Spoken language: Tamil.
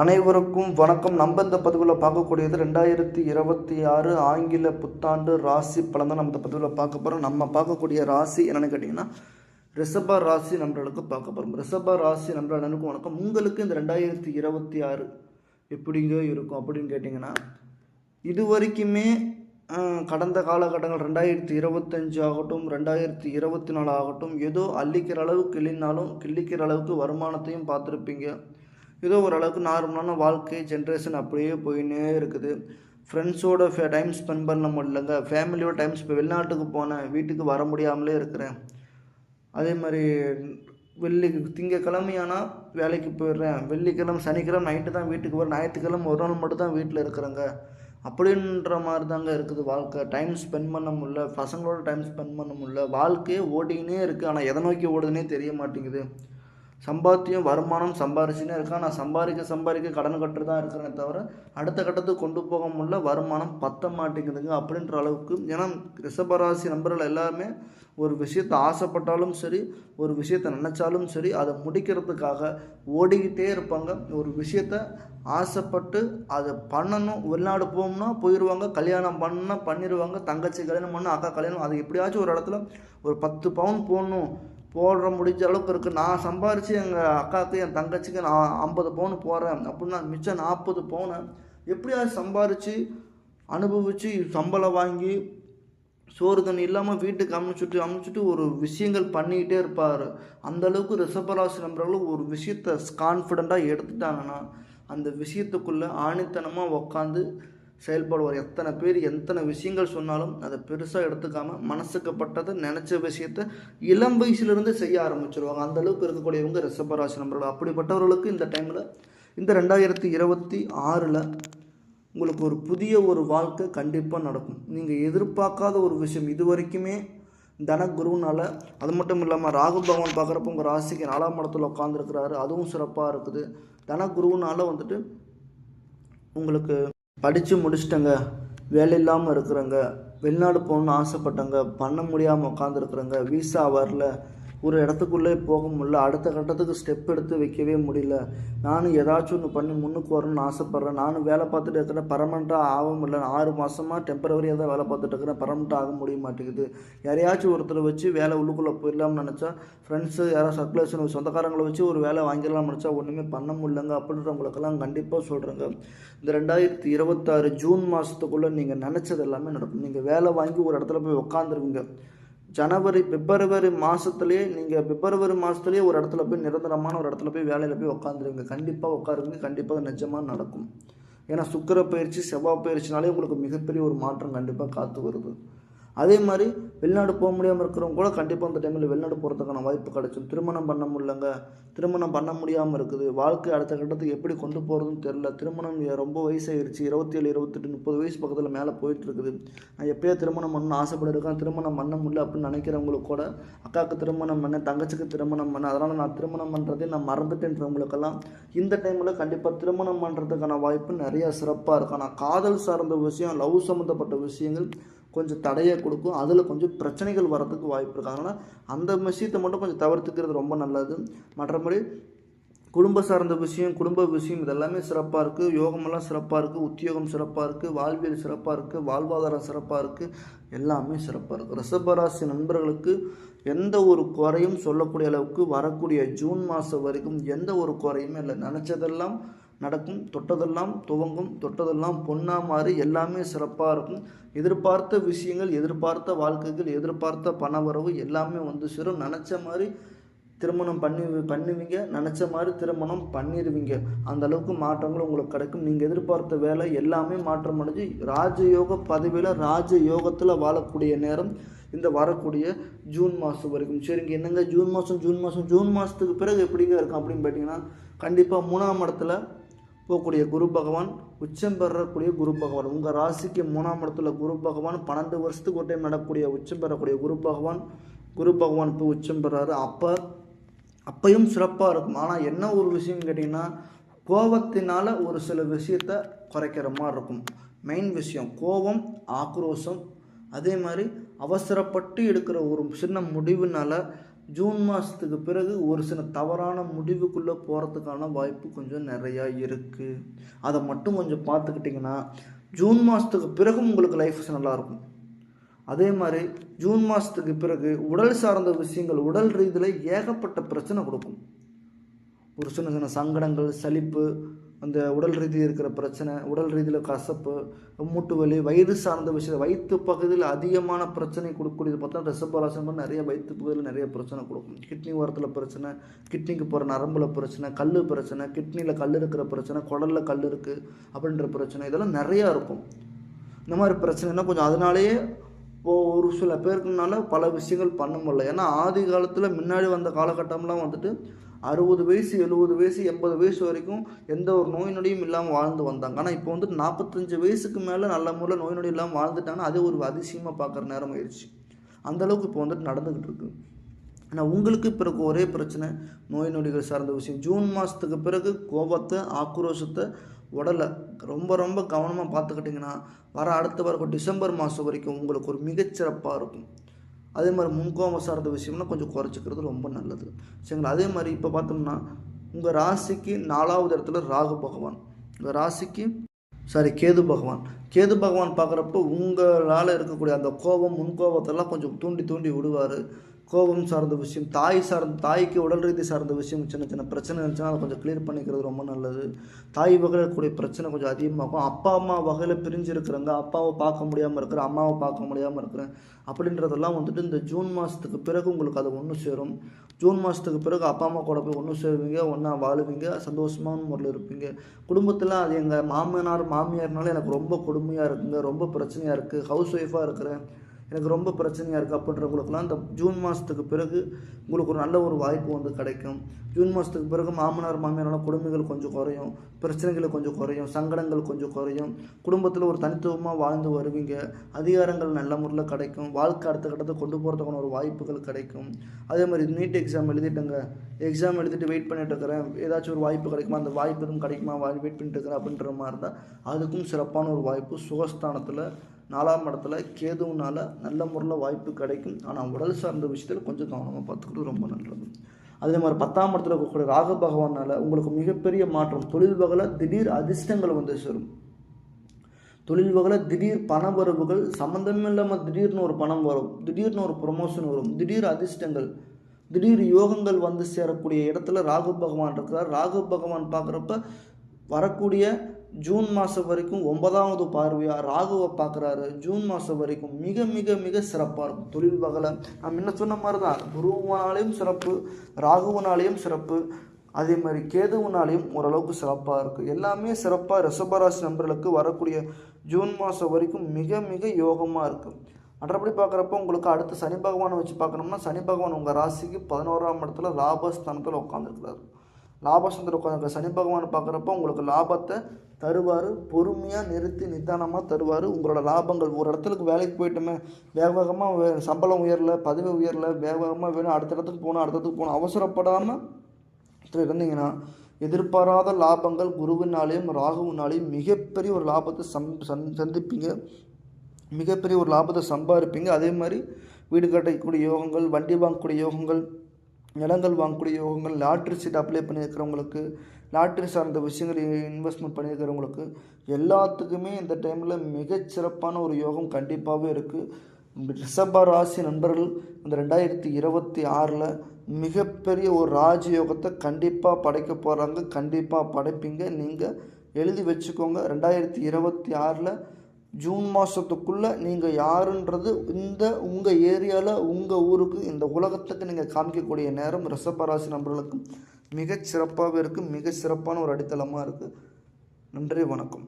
அனைவருக்கும் வணக்கம். நம்ம இந்த பதிவில் பார்க்கக்கூடியது ரெண்டாயிரத்தி இருபத்தி ஆறு ஆங்கில புத்தாண்டு ராசி பலன் தான் நம்ம இந்த பதிவில் பார்க்க போகிறோம் நம்ம பார்க்கக்கூடிய ராசி என்னென்னு கேட்டிங்கன்னா ரிஷப ராசி நம்மளுக்கு பார்க்க போகிறோம் ரிஷப ராசி நம்மளுக்கு வணக்கம். உங்களுக்கு இந்த ரெண்டாயிரத்தி இருபத்தி ஆறு எப்படிங்க இருக்கும் அப்படின்னு கேட்டிங்கன்னா இது வரைக்குமே கடந்த காலகட்டங்கள் ரெண்டாயிரத்தி இருபத்தஞ்சு ஆகட்டும் ரெண்டாயிரத்தி இருபத்தி நாலு ஆகட்டும் ஏதோ அள்ளிக்கிற அளவுக்கு கிள்ளினாலும் கிள்ளிக்கிற அளவுக்கு வருமானத்தையும் பார்த்துருப்பீங்க. ஏதோ ஓரளவுக்கு நார்மலான வாழ்க்கை ஜென்ரேஷன் அப்படியே போயின்னே இருக்குது. ஃப்ரெண்ட்ஸோட ஃபே டைம் ஸ்பெண்ட் பண்ண முடியலங்க. ஃபேமிலியோட டைம் ஸ்பெ வெளிநாட்டுக்கு போனேன். வீட்டுக்கு வர முடியாமலே இருக்கிறேன். அதே மாதிரி வெள்ளி திங்கக்கிழமையானால் வேலைக்கு போயிடுறேன். வெள்ளிக்கிழமை சனிக்கிழமை நைட்டு தான் வீட்டுக்கு வரேன் ஞாயிற்றுக்கிழமை ஒரு நாள் மட்டும் தான் வீட்டில் இருக்கிறேங்க. அப்படின்ற மாதிரி தாங்க இருக்குது வாழ்க்கை. டைம் ஸ்பெண்ட் பண்ண முடியல. பசங்களோட டைம் ஸ்பெண்ட் பண்ண முடியல. வாழ்க்கையே ஓடிக்கினே இருக்குது ஆனால் எதை நோக்கி ஓடுதுன்னே தெரிய மாட்டேங்குது. சம்பாத்தியம் வருமானம் சம்பாரிச்சுனே இருக்கேன் நான் சம்பாதிக்க சம்பாதிக்க கடன் கட்டு தான் இருக்கிறேனே தவிர அடுத்த கட்டத்துக்கு கொண்டு போக முடியல வருமானம் பத்த மாட்டேங்குதுங்க அப்படின்ற அளவுக்கு. ஏன்னா ரிஷபராசி நம்பர்கள் எல்லாருமே ஒரு விஷயத்தை ஆசைப்பட்டாலும் சரி ஒரு விஷயத்தை நினச்சாலும் சரி அதை முடிக்கிறதுக்காக ஓடிக்கிட்டே இருப்பாங்க. ஒரு விஷயத்த ஆசைப்பட்டு அதை பண்ணணும். வெளிநாடு போகணும்னா போயிடுவாங்க கல்யாணம் பண்ணால் பண்ணிடுவாங்க தங்கச்சி கல்யாணம் பண்ணால் அக்கா கல்யாணம் அது எப்படியாச்சும் ஒரு இடத்துல ஒரு பத்து பவுன் போடணும். போடுற முடிஞ்ச அளவுக்கு இருக்குது நான் சம்பாரித்து எங்கள் அக்காவுக்கு என் தங்கச்சிக்கு நான் ஐம்பது பவுன் போடுறேன். அப்படின்னா மிச்சம் நாற்பது பவுனை எப்படியாவது சம்பாரித்து அனுபவித்து சம்பளம் வாங்கி சோறு தண்ணி இல்லாமல் வீட்டுக்கு அமைச்சுட்டு அமுச்சுட்டு ஒரு விஷயங்கள் பண்ணிக்கிட்டே இருப்பார். அந்தளவுக்கு ரிஷபராசி நம்பர்களும் ஒரு விஷயத்த கான்ஃபிடெண்ட்டாக எடுத்துட்டாங்கன்னா அந்த விஷயத்துக்குள்ளே ஆணித்தனமாக உக்காந்து செயல்படுவார். எத்தனை பேர் எத்தனை விஷயங்கள் சொன்னாலும் அதை பெருசாக எடுத்துக்காம மனசுக்கப்பட்டதை நினச்ச விஷயத்த இளம் வயசுலேருந்து செய்ய ஆரம்பிச்சிருவாங்க. அந்தளவுக்கு இருக்கக்கூடியவங்க ரிஷபராசி நம்பர்கள் அப்படிப்பட்டவர்களுக்கு இந்த டைமில் இந்த ரெண்டாயிரத்தி இருபத்தி ஆறில் உங்களுக்கு ஒரு புதிய ஒரு வாழ்க்கை கண்டிப்பாக நடக்கும். நீங்கள் எதிர்பார்க்காத ஒரு விஷயம் இது வரைக்குமே தனகுருனால் அது மட்டும் இல்லாமல் ராகு பகவான் பார்க்குறப்ப உங்கள் ராசிக்கு நாலாம் இடத்துல உட்காந்துருக்கிறாரு அதுவும் சிறப்பாக இருக்குது. தனகுருனால் வந்துட்டு உங்களுக்கு படித்து முடிச்சிட்டங்க. வேலை இல்லாமல் இருக்கிறவங்க வெளிநாடு போகணுன்னு ஆசைப்பட்டேங்க. பண்ண முடியாமல் உட்காந்துருக்குறேங்க விசா வரல. ஒரு இடத்துக்குள்ளே போக முடியல அடுத்த கட்டத்துக்கு ஸ்டெப் எடுத்து வைக்கவே முடியல. நானும் ஏதாச்சும் ஒன்று பண்ணி முன்னுக்கு வரணும்னு ஆசைப்பட்றேன். நானும் வேலை பார்த்துட்டு இருக்கிறேன். பர்மனெண்ட்டாக ஆக முடியல ஆறு மாதமாக டெம்பரவரியாக தான் வேலை பார்த்துட்டு இருக்கிறேன். பர்மனெண்ட்டாக ஆக முடிய மாட்டேங்குது. யாரையாச்சும் ஒருத்தரை வச்சு வேலை உள்ளுக்குள்ளே போயிடலாம்னு நினச்சா ஃப்ரெண்ட்ஸு யாராவது சர்க்குலேஷன் சொந்தக்காரங்களை வச்சு ஒரு வேலை வாங்கிடலாம்னு நினச்சா ஒன்றுமே பண்ண முடியலங்க அப்படின்றவங்களுக்கெல்லாம் கண்டிப்பாக சொல்கிறேங்க இந்த ரெண்டாயிரத்தி இருபத்தாறு ஜூன் மாதத்துக்குள்ளே நீங்கள் நினச்சது எல்லாமே நடக்கும். நீங்கள் வேலை வாங்கி ஒரு இடத்துல போய் உட்காந்துருவீங்க ஜனவரி பிப்ரவரி மாதத்துலேயே நீங்கள் பிப்ரவரி மாதத்துலேயே ஒரு இடத்துல போய் நிரந்தரமான ஒரு இடத்துல போய் வேலையில் போய் உட்காந்துருவீங்க கண்டிப்பாக உட்காருங்க கண்டிப்பாக நிஜமாக நடக்கும். ஏன்னா சுக்கர பயிற்சி செவ்வாய் பயிற்சினாலே உங்களுக்கு மிகப்பெரிய ஒரு மாற்றம் கண்டிப்பாக காத்து வருது. அதே மாதிரி வெளிநாடு போக முடியாமல் இருக்கிறவங்க கூட கண்டிப்பாக அந்த டைமில் வெளிநாடு போகிறதுக்கான வாய்ப்பு கிடைக்கும் திருமணம் பண்ண முடியலங்க. திருமணம் பண்ண முடியாமல் இருக்குது. வாழ்க்கை அடுத்த கட்டத்துக்கு எப்படி கொண்டு போகிறதுன்னு தெரில திருமணம் ரொம்ப வயசாயிருச்சு. இருபத்தேழு இருபத்தெட்டு முப்பது வயசு பக்கத்தில் மேலே போயிட்டு இருக்குது நான் எப்பயோ திருமணம் பண்ணணும் ஆசைப்பட்டிருக்கேன். திருமணம் பண்ண முடியல அப்படின்னு நினைக்கிறவங்களுக்கு கூட அக்காவுக்கு திருமணம் பண்ணேன் தங்கச்சிக்கு திருமணம் பண்ணேன் அதனால் நான் திருமணம் பண்ணுறதே நான் மறந்துட்டேன்றவங்களுக்கெல்லாம் இந்த டைமில் கண்டிப்பாக திருமணம் பண்ணுறதுக்கான வாய்ப்பு நிறையா சிறப்பாக இருக்கும். ஆனால் காதல் சார்ந்த விஷயம் லவ் சம்மந்தப்பட்ட விஷயங்கள் கொஞ்சம் தடையை கொடுக்கும். அதில் கொஞ்சம் பிரச்சனைகள் வரதுக்கு வாய்ப்பு இருக்கு. அதனால் அந்த விஷயத்தை மட்டும் கொஞ்சம் தவிர்த்துக்கிறது ரொம்ப நல்லது. மற்றபடி குடும்ப சார்ந்த விஷயம் குடும்ப விஷயம் இதெல்லாமே சிறப்பாக இருக்குது யோகமெல்லாம் சிறப்பாக இருக்குது உத்தியோகம் சிறப்பாக இருக்குது வாழ்வியல் சிறப்பாக இருக்குது வாழ்வாதாரம் சிறப்பாக இருக்குது எல்லாமே சிறப்பாக இருக்குது ரிஷபராசி நண்பர்களுக்கு எந்த ஒரு குறையும் சொல்லக்கூடிய அளவுக்கு வரக்கூடிய ஜூன் மாதம் வரைக்கும் எந்த ஒரு குறையுமே இல்லை. நினச்சதெல்லாம் நடக்கும். தொட்டதெல்லாம் துவங்கும். தொட்டதெல்லாம் பொன்னா மாறி எல்லாமே சிறப்பாக இருக்கும். எதிர்பார்த்த விஷயங்கள் எதிர்பார்த்த வாழ்க்கைகள் எதிர்பார்த்த பணவரவு எல்லாமே வந்து சேரும். நினச்ச மாதிரி திருமணம் பண்ணி பண்ணுவீங்க. நினச்ச மாதிரி திருமணம் பண்ணிடுவீங்க அந்த அளவுக்கு மாற்றங்கள் உங்களுக்கு கிடைக்கும். நீங்கள் எதிர்பார்த்த வேலை எல்லாமே மாற்றம் அடைஞ்சு ராஜயோக பதவியில் ராஜயோகத்தில் வாழக்கூடிய நேரம் இந்த வரக்கூடிய ஜூன் மாதம் வரைக்கும். சரிங்க என்னங்க ஜூன் மாதம் ஜூன் மாதம் ஜூன் மாதத்துக்கு பிறகு எப்படிங்க இருக்கும் அப்படின்னு பார்த்தீங்கன்னா கண்டிப்பாக மூணாம் இடத்துல போகக்கூடிய குரு பகவான் உச்சம் பெறக்கூடிய குரு பகவான். உங்கள் ராசிக்கு மூணாம் இடத்துல குரு பகவான் பன்னெண்டு வருஷத்துக்கு ஒரு டைம் நடக்கக்கூடிய உச்சம் பெறக்கூடிய குரு பகவான். குரு பகவான் இப்போ உச்சம் பெறாரு. அப்போ அப்பையும் சிறப்பாக இருக்கும். ஆனால் என்ன ஒரு விஷயம் கேட்டிங்கன்னா கோபத்தினால ஒரு சில விஷயத்த குறைக்கிற மாதிரி இருக்கும். மெயின் விஷயம் கோபம் ஆக்ரோஷம். அதே மாதிரி அவசரப்பட்டு எடுக்கிற ஒரு சின்ன முடிவுனால ஜூன் மாதத்துக்கு பிறகு ஒரு சில தவறான முடிவுக்குள்ளே போகிறதுக்கான வாய்ப்பு கொஞ்சம் நிறையா இருக்குது அதை மட்டும் கொஞ்சம் பார்த்துக்கிட்டிங்கன்னா ஜூன் மாதத்துக்கு பிறகும் உங்களுக்கு லைஃப் நல்லாயிருக்கும் அதே மாதிரி ஜூன் மாதத்துக்கு பிறகு உடல் சார்ந்த விஷயங்கள் உடல் ரீதியில் ஏகப்பட்ட பிரச்சனை கொடுக்கும். ஒரு சின்ன சின்ன சங்கடங்கள் சலிப்பு அந்த உடல் ரீதியில் இருக்கிற பிரச்சனை உடல் ரீதியில் கசப்பு மூட்டு வலி வயிறு சார்ந்த விஷயம் வயிற்று பகுதியில் அதிகமான பிரச்சனை கொடுக்கக்கூடியது பார்த்தா ரிசபராசம் நிறைய வயிற்று பகுதியில் நிறைய பிரச்சனை கொடுக்கும். கிட்னி ஓரத்தில் பிரச்சனை கிட்னிக்கு போகிற நரம்பில் பிரச்சனை கல் பிரச்சனை கிட்னியில் கல் இருக்கிற பிரச்சனை குடலில் கல் இருக்குது அப்படின்ற பிரச்சனை இதெல்லாம் நிறையா இருக்கும். இந்த மாதிரி பிரச்சனைனா கொஞ்சம் அதனாலேயே இப்போ ஒரு சில பேருக்குனால பல விஷயங்கள் பண்ண முடியல. ஏன்னா ஆதி காலத்தில் முன்னாடி வந்த காலகட்டம்லாம் வந்துட்டு அறுபது வயசு எழுபது வயசு எண்பது வயசு வரைக்கும் எந்த ஒரு நோய் நொடியும் இல்லாமல் வாழ்ந்து வந்தாங்க. ஆனால் இப்போ வந்து நாற்பத்தஞ்சு வயசுக்கு மேலே நல்ல முறையில் நோய் நொடி இல்லாமல் வாழ்ந்துட்டாங்கன்னா அது ஒரு அதிசயமாக பார்க்குற நேரம் ஆயிடுச்சு. அந்தளவுக்கு இப்போ வந்துட்டு நடந்துக்கிட்டு இருக்கு. ஆனால் உங்களுக்கு பிறகு ஒரே பிரச்சனை நோய் நொடிகள் சார்ந்த விஷயம். ஜூன் மாதத்துக்கு பிறகு கோபத்தை ஆக்ரோஷத்தை உடலை ரொம்ப ரொம்ப கவனமாக பார்த்துக்கிட்டிங்கன்னா வர அடுத்த வர டிசம்பர் மாதம் வரைக்கும் உங்களுக்கு ஒரு மிகச்சிறப்பாக இருக்கும். அதே மாதிரி முன்கோபம் சார்ந்த விஷயம்னா கொஞ்சம் குறைச்சிக்கிறது ரொம்ப நல்லது. சரிங்களா? அதே மாதிரி இப்போ பார்த்தோம்னா உங்கள் ராசிக்கு நாலாவது இடத்துல ராகு பகவான். உங்கள் ராசிக்கு சாரி கேது பகவான். கேது பகவான் பார்க்குறப்ப உங்களால் இருக்கக்கூடிய அந்த கோபம் முன்கோபத்தெல்லாம் கொஞ்சம் தூண்டி தூண்டி விடுவார். கோபம் சார்ந்த விஷயம் தாய் சார்ந்த தாய்க்கு உடல் ரீதி சார்ந்த விஷயம் சின்ன சின்ன பிரச்சனை இருந்துச்சுன்னா அதை கொஞ்சம் கிளியர் பண்ணிக்கிறது ரொம்ப நல்லது. தாய் வகையில் இருக்கக்கூடிய பிரச்சனை கொஞ்சம் அதிகமாகும். அப்பா அம்மா வகையில் பிரிஞ்சிருக்கிறாங்க அப்பாவை பார்க்க முடியாமல் இருக்கிற அம்மாவை பார்க்க முடியாமல் இருக்கிறேன் அப்படின்றதெல்லாம் வந்துட்டு இந்த ஜூன் மாதத்துக்கு பிறகு உங்களுக்கு அது ஒன்று சேரும். ஜூன் மாதத்துக்கு பிறகு அப்பா அம்மா கூட போய் ஒன்று சேருவீங்க ஒன்றா வாழுவீங்க சந்தோஷமான முறையில் இருப்பீங்க. குடும்பத்தில் அது எங்கள் மாமனார் மாமியார்னால எனக்கு ரொம்ப கொடுமையாக இருக்குங்க ரொம்ப பிரச்சனையாக இருக்குது ஹவுஸ் ஒய்ஃபாக இருக்கிறேன். எனக்கு ரொம்ப பிரச்சனையாக இருக்குது அப்படின்றவங்களுக்குலாம் இந்த ஜூன் மாதத்துக்கு பிறகு உங்களுக்கு ஒரு நல்ல ஒரு வாய்ப்பு வந்து கிடைக்கும். ஜூன் மாதத்துக்கு பிறகு மாமனார் மாமியாரால கொடுமைகள் கொஞ்சம் குறையும். பிரச்சனைகள் கொஞ்சம் குறையும். சங்கடங்கள் கொஞ்சம் குறையும். குடும்பத்தில் ஒரு தனித்துவமாக வாழ்ந்து வருவீங்க. அதிகாரங்கள் நல்ல முறையில் கிடைக்கும். வாழ்க்கை அடுத்த கட்டத்தை கொண்டு போகிறதுக்கான ஒரு வாய்ப்புகள் கிடைக்கும். அதே மாதிரி நீட் எக்ஸாம் எழுதிட்டேங்க. எக்ஸாம் எழுதிட்டு வெயிட் பண்ணிட்டு இருக்கிறேன். ஏதாச்சும் ஒரு வாய்ப்பு கிடைக்குமா? அந்த வாய்ப்பு எதுவும் கிடைக்குமா? வெயிட் பண்ணிட்டு இருக்கிறேன் அப்படின்ற மாதிரி இருந்தால் அதுக்கும் சிறப்பான ஒரு வாய்ப்பு சுகஸ்தானத்தில் நாலாம் இடத்துல கேதுவுனால நல்ல முறையில் வாய்ப்பு கிடைக்கும். ஆனால் உடல் சார்ந்த விஷயத்தில் கொஞ்சம் கவனமாக பார்த்துக்கிறது ரொம்ப நல்லது. அதே மாதிரி பத்தாம் இடத்துல இருக்கக்கூடிய ராக பகவானால் உங்களுக்கு மிகப்பெரிய மாற்றம். தொழில் வகையில் திடீர் அதிர்ஷ்டங்கள் வந்து சேரும். தொழில் வகையில் திடீர் பண வரவுகள் சம்மந்தமே இல்லாமல் திடீர்னு ஒரு பணம் வரும். திடீர்னு ஒரு ப்ரொமோஷன் வரும். திடீர் அதிர்ஷ்டங்கள். திடீர் யோகங்கள் வந்து சேரக்கூடிய இடத்துல ராகு பகவான் இருக்கிறார். ராகு பகவான் பார்க்குறப்ப வரக்கூடிய ஜூன் மாதம் வரைக்கும் ஒன்பதாவது பார்வையாக ராகுவை பார்க்குறாரு. ஜூன் மாதம் வரைக்கும் மிக மிக மிக சிறப்பாக இருக்கும். தொழில் வகலை நான் முன்ன சொன்ன மாதிரி தான் குருவனாலேயும் சிறப்பு ராகுவனாலேயும் சிறப்பு அதே மாதிரி கேதுவனாலையும் ஓரளவுக்கு சிறப்பாக இருக்குது எல்லாமே சிறப்பாக ரிஷபராசி நண்பர்களுக்கு வரக்கூடிய ஜூன் மாதம் வரைக்கும் மிக மிக யோகமாக இருக்குது மற்றபடி பார்க்குறப்ப உங்களுக்கு அடுத்து சனி பகவானை வச்சு பார்க்கணும்னா சனி பகவான் உங்கள் ராசிக்கு பதினோராம் இடத்துல லாபஸ்தானத்தில் உட்காந்துருக்கிறார் லாபஸ்தானத்தில் உட்காந்துருக்க சனி பகவான் பார்க்குறப்ப உங்களுக்கு லாபத்தை தருவார் பொறுமையாக நிறுத்தி நிதானமாக தருவார். உங்களோட லாபங்கள் ஒரு இடத்துக்கு வேலைக்கு போயிட்டோமே வேக வேகமாக சம்பளம் உயரல பதவி உயரல வேக வேகமாக வேணும் அடுத்த இடத்துக்கு போகணும் அடுத்த இடத்துக்கு போகணும் அவசரப்படாமல் இருந்தீங்கன்னா எதிர்பாராத லாபங்கள் குருவினாலேயும் ராகுவினாலேயும் மிகப்பெரிய ஒரு லாபத்தை சம் சந் சந்திப்பீங்க. மிகப்பெரிய ஒரு லாபத்தை சம்பாதிப்பீங்க. அதே மாதிரி வீடு கட்டக்கூடிய யோகங்கள் வண்டி வாங்கக்கூடிய யோகங்கள் நிலங்கள் வாங்கக்கூடிய யோகங்கள் லாட்ரி சீட் அப்ளை பண்ணியிருக்கிறவங்களுக்கு லாட்ரி சார்ந்த விஷயங்கள் இன்வெஸ்ட்மெண்ட் பண்ணியிருக்கிறவங்களுக்கு எல்லாத்துக்குமே இந்த டைமில் மிகச்சிறப்பான ஒரு யோகம் கண்டிப்பாகவே இருக்குது ரிஷப ராசி நண்பர்கள் இந்த ரெண்டாயிரத்தி இருபத்தி ஆறில் மிகப்பெரிய ஒரு ராஜயோகத்தை கண்டிப்பாக படைக்க போகிறாங்க கண்டிப்பாக படைப்பீங்க. நீங்கள் எழுதி வச்சுக்கோங்க. ரெண்டாயிரத்தி இருபத்தி ஆறில் ஜூன் மாதத்துக்குள்ளே நீங்கள் யாருன்றது இந்த உங்கள் ஏரியாவில் உங்கள் ஊருக்கு இந்த உலகத்துக்கு நீங்கள் காமிக்கக்கூடிய நேரம் ரிஷபராசி நண்பர்களுக்கு மிகச் சிறப்பாகவே இருக்குது மிக சிறப்பான ஒரு அடித்தளமாக இருக்குது நன்றி வணக்கம்.